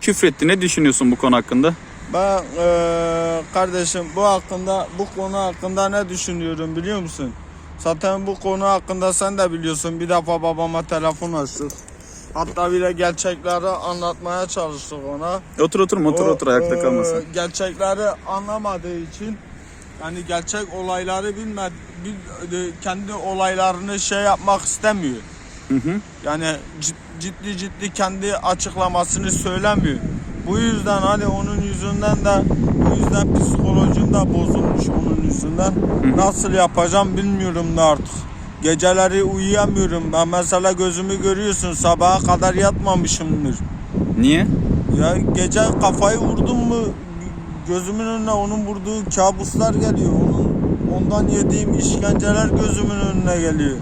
Küfretti. Ne düşünüyorsun bu konu hakkında? Ben eee, kardeşim bu hakkında bu konu hakkında ne düşünüyorum biliyor musun? Zaten bu konu hakkında sen de biliyorsun. Bir defa babama telefon açtık. Hatta bile gerçekleri anlatmaya çalıştık ona. Otur otur motor O, otur ayakta eee, kalmasın. gerçekleri anlamadığı için yani gerçek olayları bilmedi, bil- e, kendi olaylarını şey yapmak istemiyor. Hı hı. Yani cid- ciddi ciddi kendi açıklamasını söylemiyor. Bu yüzden hani onun yüzünden de bu yüzden psikolojim de bozulmuş onun yüzünden. Nasıl yapacağım bilmiyorum da artık. Geceleri uyuyamıyorum. Ben mesela gözümü görüyorsun sabaha kadar yatmamışımdır. Niye? Ya gece kafayı vurdum mu gözümün önüne onun vurduğu kabuslar geliyor. Onun ondan yediğim işkenceler gözümün önüne geliyor.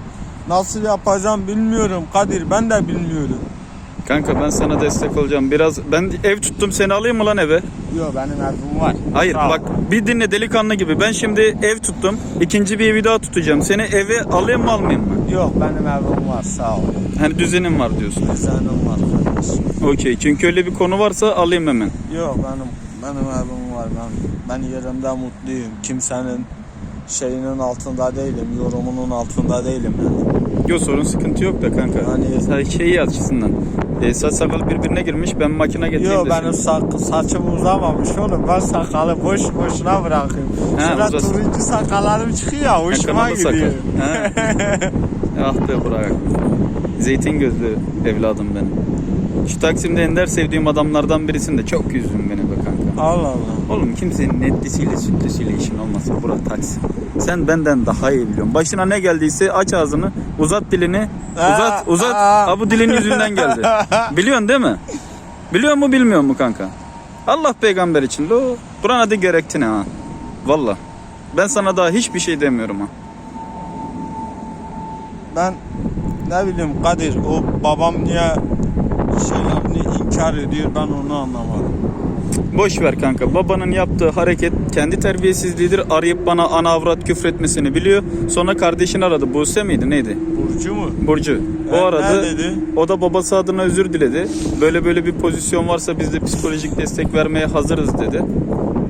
Nasıl yapacağım bilmiyorum Kadir ben de bilmiyorum. Kanka ben sana destek olacağım. Biraz ben ev tuttum seni alayım mı lan eve? Yok benim evim var. Hayır Sağ ol. bak bir dinle delikanlı gibi. Ben şimdi ev tuttum. ikinci bir evi daha tutacağım. Seni eve alayım mı almayayım mı? Yok benim evim var sağ ol. Hani düzenim var diyorsun. Düzenim var kardeşim. Okey. Çünkü öyle bir konu varsa alayım hemen. Yok benim benim evim var ben ben yerimde mutluyum. Kimsenin şeyinin altında değilim, yorumunun altında değilim yani. Yok sorun sıkıntı yok da kanka. Hani- Hani şeyi açısından. E, saç sakal birbirine girmiş. Ben makine getireyim Yok de benim sak saçım uzamamış oğlum. Ben sakalı boş boşuna bırakıyorum. Ha, Şurada uzasın. turuncu sakallarım çıkıyor hoşuma gidiyor. Ah be bırak. Zeytin gözlü evladım benim. Şu Taksim'de ender sevdiğim adamlardan birisin de çok üzdün beni be kanka. Allah Allah. Oğlum kimsenin netlisiyle sütlüsüyle işin olmasın Burak Taksim. Sen benden daha iyi biliyorsun. Başına ne geldiyse aç ağzını, uzat dilini, uzat, uzat. aa. Bu dilin yüzünden geldi. Biliyorsun değil mi? Biliyor mu bilmiyor mu kanka? Allah peygamber için lo. Buran adı gerekti ne ha? Valla. Ben sana daha hiçbir şey demiyorum ha. Ben ne bileyim Kadir o babam niye şeylerini inkar ediyor ben onu anlamadım. Boş ver kanka. Babanın yaptığı hareket kendi terbiyesizliğidir. Arayıp bana ana avrat küfretmesini biliyor. Sonra kardeşini aradı. Buse miydi neydi? Burcu mu? Burcu. O E, aradı. ne dedi? O da babası adına özür diledi. Böyle böyle bir pozisyon varsa biz de psikolojik destek vermeye hazırız dedi.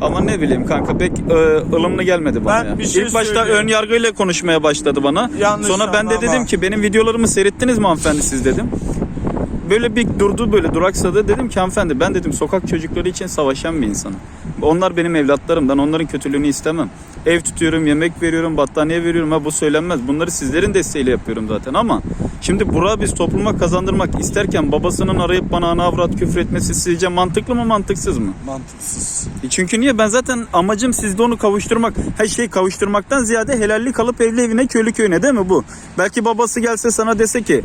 Ama ne bileyim kanka pek e, ılımlı gelmedi bana Ben ya. bir şey İlk başta söyleyeyim. ön yargıyla konuşmaya başladı bana. Yanlış Sonra ben de anlama. dedim ki benim videolarımı seyrettiniz mi hanımefendi siz dedim. Böyle bir durdu böyle duraksadı. Dedim ki hanımefendi ben dedim sokak çocukları için savaşan bir insanım. Onlar benim evlatlarım. Ben onların kötülüğünü istemem. Ev tutuyorum, yemek veriyorum, battaniye veriyorum. Ha bu söylenmez. Bunları sizlerin desteğiyle yapıyorum zaten ama şimdi Burak'ı biz topluma kazandırmak isterken babasının arayıp bana ana avrat küfür etmesi sizce mantıklı mı mantıksız mı? Mantıksız. E Çünkü niye? Ben zaten amacım sizde onu kavuşturmak. Her şey kavuşturmaktan ziyade helallik alıp evli evine köylü köyüne değil mi bu? Belki babası gelse sana dese ki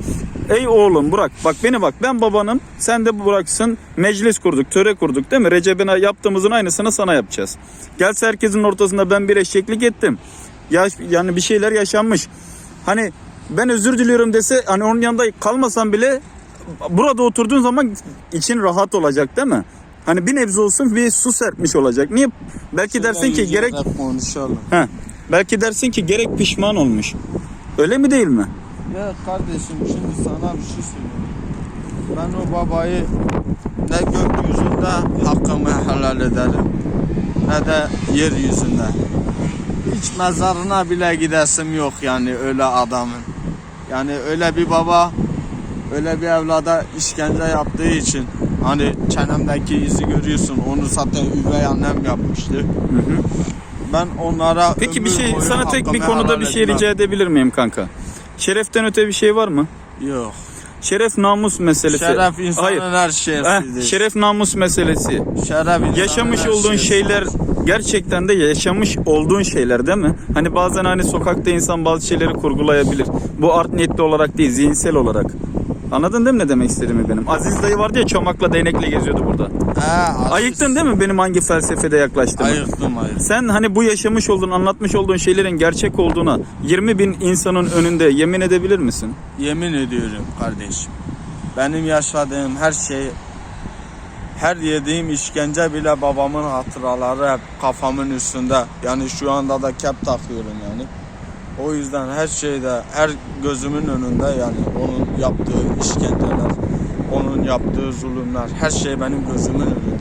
Ey oğlum Burak bak beni bak ben babanım sen de Burak'sın meclis kurduk töre kurduk değil mi? Recep'ine yaptığımızın aynısını sana yapacağız. Gelse herkesin ortasında ben bir eşeklik ettim. Ya, yani bir şeyler yaşanmış. Hani ben özür diliyorum dese hani onun yanında kalmasam bile burada oturduğun zaman için rahat olacak değil mi? Hani bir nebze olsun bir su serpmiş olacak. Niye? Belki dersin ki gerek. Heh, belki dersin ki gerek pişman olmuş. Öyle mi değil mi? Ya kardeşim şimdi sana bir şey söyleyeyim. Ben o babayı ne gökyüzünde hakkımı helal ederim ne de yeryüzünde. Hiç mezarına bile gidesim yok yani öyle adamın. Yani öyle bir baba öyle bir evlada işkence yaptığı için hani çenemdeki izi görüyorsun onu zaten üvey annem yapmıştı. Ben onlara Peki bir şey sana tek bir konuda bir şey etmem. rica edebilir miyim kanka? Şereften öte bir şey var mı? Yok. Şeref namus meselesi. Şeref insanın Hayır. her şeysidir. şeref namus meselesi. Şeref Yaşamış olduğun şeysidir. şeyler gerçekten de yaşamış olduğun şeyler değil mi? Hani bazen hani sokakta insan bazı şeyleri kurgulayabilir. Bu art niyetli olarak değil, zihinsel olarak. Anladın değil mi ne demek istediğimi benim? Aziz dayı vardı ya çomakla değnekle geziyordu burada. Aziz. Ayıktın değil mi benim hangi felsefede yaklaştığımı? Ayıktım ayıktım. Sen hani bu yaşamış olduğun, anlatmış olduğun şeylerin gerçek olduğuna 20 bin insanın önünde yemin edebilir misin? Yemin ediyorum kardeşim. Benim yaşadığım her şey her yediğim işkence bile babamın hatıraları hep kafamın üstünde. Yani şu anda da kep takıyorum yani. O yüzden her şeyde, her gözümün önünde yani onun yaptığı işkenceler, onun yaptığı zulümler, her şey benim gözümün önünde.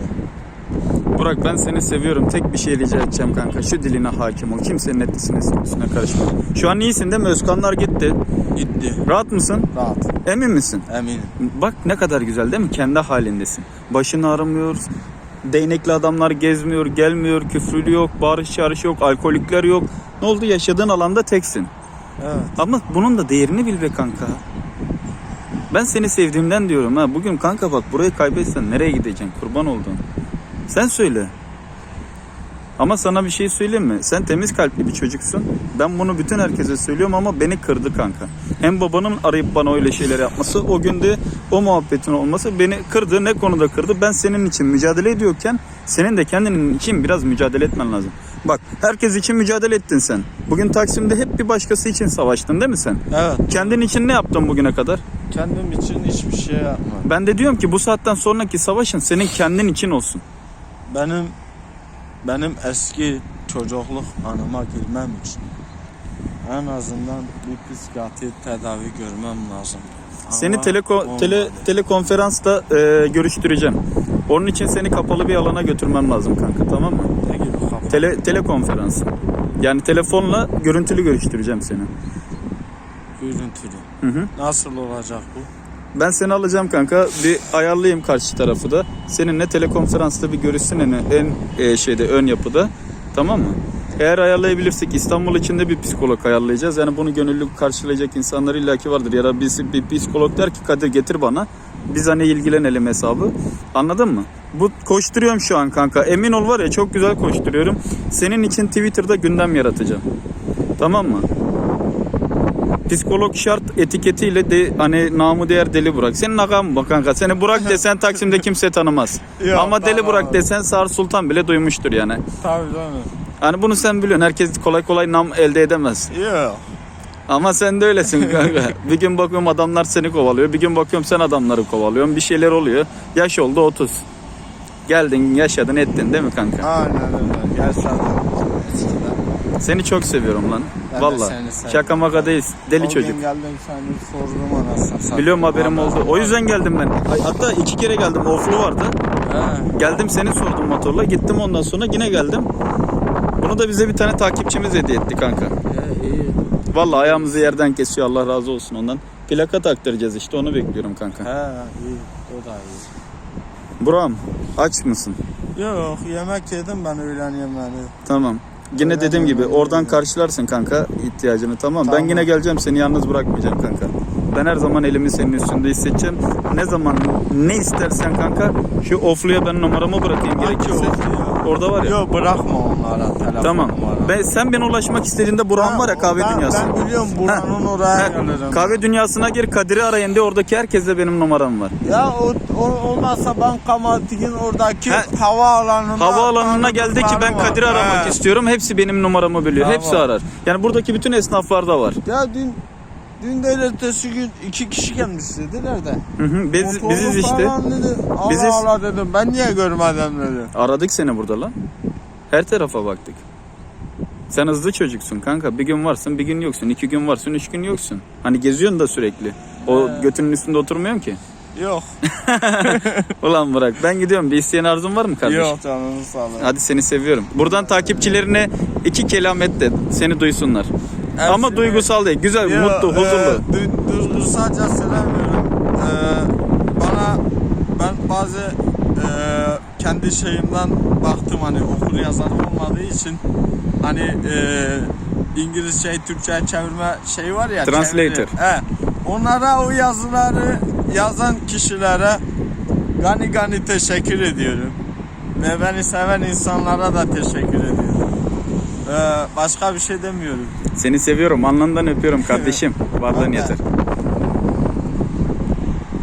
Burak ben seni seviyorum. Tek bir şey rica edeceğim kanka. Şu diline hakim ol. Kimsenin etkisine üstüne karışma. Şu an iyisin değil mi? Özkanlar gitti. Gitti. Rahat mısın? Rahat. Emin misin? Eminim. Bak ne kadar güzel değil mi? Kendi halindesin. Başını aramıyor. Değnekli adamlar gezmiyor, gelmiyor, küfrülü yok, bağırış çağrış yok, alkolikler yok. Ne oldu? Yaşadığın alanda teksin. Evet. Ama bunun da değerini bil be kanka. Ben seni sevdiğimden diyorum ha. Bugün kanka bak burayı kaybetsen nereye gideceksin? Kurban oldun. Sen söyle. Ama sana bir şey söyleyeyim mi? Sen temiz kalpli bir çocuksun. Ben bunu bütün herkese söylüyorum ama beni kırdı kanka. Hem babanın arayıp bana öyle şeyler yapması, o günde o muhabbetin olması beni kırdı. Ne konuda kırdı? Ben senin için mücadele ediyorken senin de kendinin için biraz mücadele etmen lazım. Bak herkes için mücadele ettin sen. Bugün Taksim'de hep bir başkası için savaştın değil mi sen? Evet. Kendin için ne yaptın bugüne kadar? Kendim için hiçbir şey yapmadım. Ben de diyorum ki bu saatten sonraki savaşın senin kendin için olsun. Benim benim eski çocukluk anıma girmem için en azından bir psikiyatri tedavi görmem lazım. Seni teleko, tele, telekonferansta e, görüştüreceğim. Onun için seni kapalı bir alana götürmem lazım kanka tamam mı? Ne gibi kafa? Tele, telekonferans. Yani telefonla görüntülü görüştüreceğim seni. Görüntülü. Hı hı. Nasıl olacak bu? Ben seni alacağım kanka. Bir ayarlayayım karşı tarafı da. Seninle telekonferansta bir görüşsün en, en e, şeyde ön yapıda. Tamam mı? Eğer ayarlayabilirsek İstanbul içinde bir psikolog ayarlayacağız. Yani bunu gönüllü karşılayacak insanlar illaki vardır. Ya da birisi bir psikolog der ki Kadir getir bana. Biz hani ilgilenelim hesabı. Anladın mı? Bu koşturuyorum şu an kanka. Emin ol var ya çok güzel koşturuyorum. Senin için Twitter'da gündem yaratacağım. Tamam mı? Psikolog şart etiketiyle de hani namı değer deli Burak. Senin nakam mı bak kanka? Seni Burak desen Taksim'de kimse tanımaz. Yok, Ama deli tamam. Burak desen Sağır Sultan bile duymuştur yani. Tabii canım. Hani bunu sen biliyorsun. Herkes kolay kolay nam elde edemez. Yok. Ama sen de öylesin kanka. bir gün bakıyorum adamlar seni kovalıyor. Bir gün bakıyorum sen adamları kovalıyorsun. Bir şeyler oluyor. Yaş oldu 30. Geldin, yaşadın, ettin değil mi kanka? Aynen öyle. Gerçekten. Seni çok seviyorum lan. Ben de Valla. seni seviyorum. Şaka maka değil. Deli çocuk. geldim seni sordum anasını. Biliyorum haberim Vallahi. oldu. O yüzden geldim ben. Hatta iki kere geldim. Oflu vardı. He. Geldim seni sordum motorla. Gittim ondan sonra yine geldim. Bunu da bize bir tane takipçimiz hediye etti kanka. He, iyi. Vallahi ayağımızı yerden kesiyor. Allah razı olsun ondan. Plaka taktıracağız işte onu bekliyorum kanka. He iyi. O da iyi. Buram aç mısın? Yok yemek yedim ben öğlen yemeğini. Tamam. Yine Öyle dediğim gibi oradan karşılarsın kanka ihtiyacını tamam. Ben Tamam. yine geleceğim seni yalnız bırakmayacağım kanka. Ben her zaman elimi senin üstünde hissedeceğim. Ne zaman ne istersen kanka şu ofluya ben numaramı bırakayım gerekirse. oflu ya? Orada var ya. Yok bırakma onlara telefon Tamam. numara. Ben, sen beni ulaşmak istediğinde Burhan var ya kahve ben, dünyası. Ben biliyorum buranın oraya gelirim. kahve dünyasına gir Kadir'i arayın de oradaki herkese benim numaram var. Ya o, o olmazsa ben Kamatik'in oradaki Ha, havaalanına Havaalanına geldi ki ben Kadir'i aramak istiyorum. Hepsi benim numaramı biliyor. Tamam. Hepsi arar. Yani buradaki bütün esnaflar da var. Ya dün dün de ertesi gün iki kişi gelmiş dediler de. Hı hı, Biz, Motorlu biziz işte. falan Dedi. Allah Biziz. Allah dedim ben niye görmedim dedi. Aradık seni burada lan. Her tarafa baktık. Sen hızlı çocuksun kanka. Bir gün varsın, bir gün yoksun. iki gün varsın, üç gün yoksun. Hani geziyorsun da sürekli. O götünün üstünde oturmuyorsun ki. Yok. Ulan bırak. Ben gidiyorum. Bir isteyen arzun var mı kardeşim? Yok canını sağ olun. Hadi seni seviyorum. Buradan takipçilerine iki kelam et de seni duysunlar. Hepsine- Ama duygusal değil. Güzel, Yo, mutlu, huzurlu. E, du- duygusalca söylemiyorum. E, bana ben bazı e, kendi şeyimden baktım hani okul yazarı olmadığı için hani e, İngilizce Türkçe'ye çevirme şey var ya. Translator. çeviri. He. Onlara o yazıları yazan kişilere gani gani teşekkür ediyorum. Ve beni seven insanlara da teşekkür ediyorum. E, başka bir şey demiyorum. Seni seviyorum. Alnından öpüyorum kardeşim. Varlığın yeter.